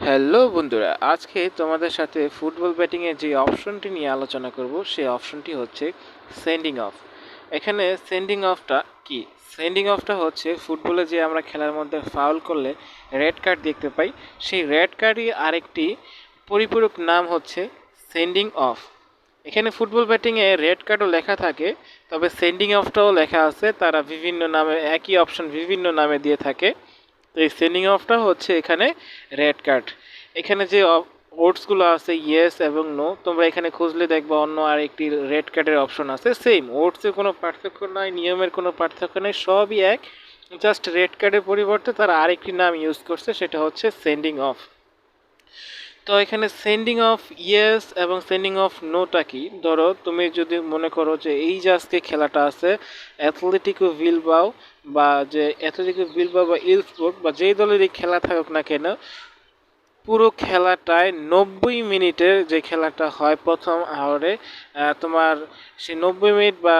Hello বন্ধুরা, আজকে তোমাদের সাথে ফুটবল ব্যাটিংয়ের যে অপশনটি নিয়ে আলোচনা করব, সেই অপশনটি হচ্ছে সেন্ডিং অফ এখানে সেন্ডিং অফটা কি? সেন্ডিং অফটা হচ্ছে ফুটবলে যে আমরা খেলার মধ্যে ফাউল করলে রেড কার্ড দেখতে পাই, সেই রেড কার্ডই আরেকটি পরিপূরক নাম হচ্ছে সেন্ডিং অফ এখানে ফুটবল ব্যাটিংয়ে রেড কার্ডও লেখা থাকে, তবে সেন্ডিং অফটাও লেখা আছে, তারা বিভিন্ন নামে, একই অপশন বিভিন্ন নামে দিয়ে থাকে। তো এই সেন্ডিং অফটা হচ্ছে এখানে রেড কার্ড এখানে যে ওটসগুলো আছে ইয়েস এবং নো তোমরা এখানে খুঁজলে দেখবা অন্য আর একটি রেড কার্ডের অপশন আছে সেম ওটসের কোনো পার্থক্য নাই, নিয়মের কোনো পার্থক্য নেই, সবই এক। জাস্ট রেড কার্ডের পরিবর্তে তারা আরেকটি নাম ইউজ করছে, সেটা হচ্ছে সেন্ডিং অফ তো এখানে সেন্ডিং অফ ইয়েস এবং সেন্ডিং অফ নোটা কি? ধরো, তুমি যদি মনে করো যে এই যে আজকে খেলাটা আছে অ্যাথলেটিকো ভিলবাও বা যে অ্যাথলেটিকো ভিলবাও বা ইলসবুর্গ বা যেই দলেরই খেলা থাকুক না কেন, পুরো খেলাটায় নব্বই মিনিটের যে খেলাটা হয় প্রথম আওয়ারে তোমার সেই নব্বই মিনিট বা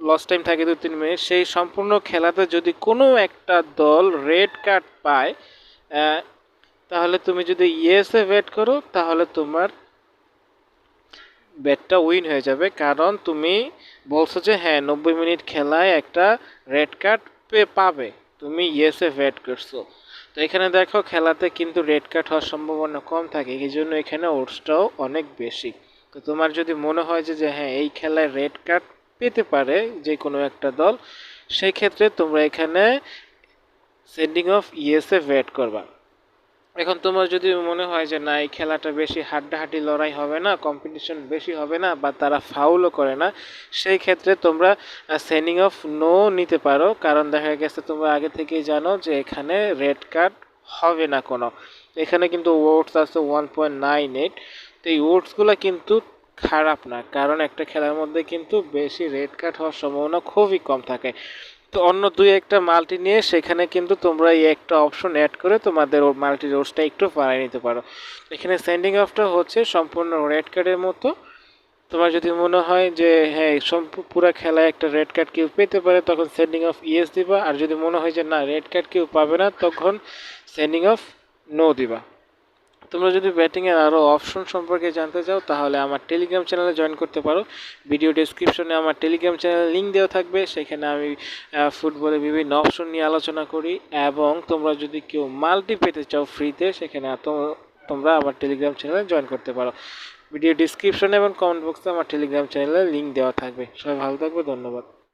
লস টাইম থাকে দু তিন মিনিট, সেই সম্পূর্ণ খেলাতে যদি কোনো একটা দল রেড কার্ড পায় তাহলে তুমি যদি ইয়েসে ব্যাট করো, তাহলে তোমার ব্যাটটা উইন হয়ে যাবে। কারণ তুমি বলছো যে হ্যাঁ নব্বই মিনিট খেলায় একটা রেড কার্ড পাবে। তুমি ইয়েসে ব্যাট করছ। তো এখানে দেখো, খেলাতে কিন্তু রেড কার্ড হওয়ার সম্ভাবনা কম থাকে। এই জন্য এখানে ওটসটাও অনেক বেশি। তো তোমার যদি মনে হয় যে হ্যাঁ এই খেলায় রেড কার্ড পেতে পারে যে কোনো একটা দল, সেই ক্ষেত্রে তোমরা এখানে সেন্ডিং অফ ইয়েসে ব্যাট করবা। এখন তোমার যদি মনে হয় যে, না, এই খেলাটা বেশি হাড্ডাহাড্ডি লড়াই হবে না কম্পিটিশন বেশি হবে না বা তারা ফাউলও করে না, সেই ক্ষেত্রে তোমরা সেন্ডিং অফ নো নিতে পারো। কারণ দেখা গেছে তোমরা আগে থেকেই জানো যে, এখানে রেড কার্ড হবে না কোনো। এখানে কিন্তু ওয়ার্ডস আছে ওয়ান পয়েন্ট নাইন এইট তো এই ওয়ার্ডসগুলো কিন্তু খারাপ না। কারণ একটা খেলার মধ্যে কিন্তু বেশি রেড কার্ড হওয়ার সম্ভাবনা খুবই কম থাকে। তো অন্য দুই একটা মাল্টি নিয়ে সেখানে কিন্তু তোমরা এই একটা অপশন অ্যাড করে তোমাদের মাল্টি রোডসটা একটু বাড়াই নিতে পারো। এখানে সেন্ডিং অফটা হচ্ছে সম্পূর্ণ রেড কার্ডের মতো। তোমার যদি মনে হয় যে হ্যাঁ পুরো খেলায় একটা রেড কার্ড কেউ পেতে পারে, তখন সেন্ডিং অফ ইয়েস দিবা। আর যদি মনে হয় যে, না রেড কার্ড কেউ পাবে না, তখন সেন্ডিং অফ নো দিবা। তোমরা যদি ব্যাটিংয়ের আরও অপশন সম্পর্কে জানতে চাও, তাহলে আমার টেলিগ্রাম চ্যানেলে জয়েন করতে পারো। ভিডিও ডিসক্রিপশনে আমার টেলিগ্রাম চ্যানেলের লিঙ্ক দেওয়া থাকবে। সেখানে আমি ফুটবলের বিভিন্ন অপশন নিয়ে আলোচনা করি এবং তোমরা যদি কেউ মাল্টি পেতে চাও ফ্রিতে সেখানে তোমরা আমার টেলিগ্রাম চ্যানেলে জয়েন করতে পারো। ভিডিও ডিসক্রিপশনে এবং কমেন্ট বক্সে আমার টেলিগ্রাম চ্যানেলের লিঙ্ক দেওয়া থাকবে। সবাই ভালো থাকবে, ধন্যবাদ।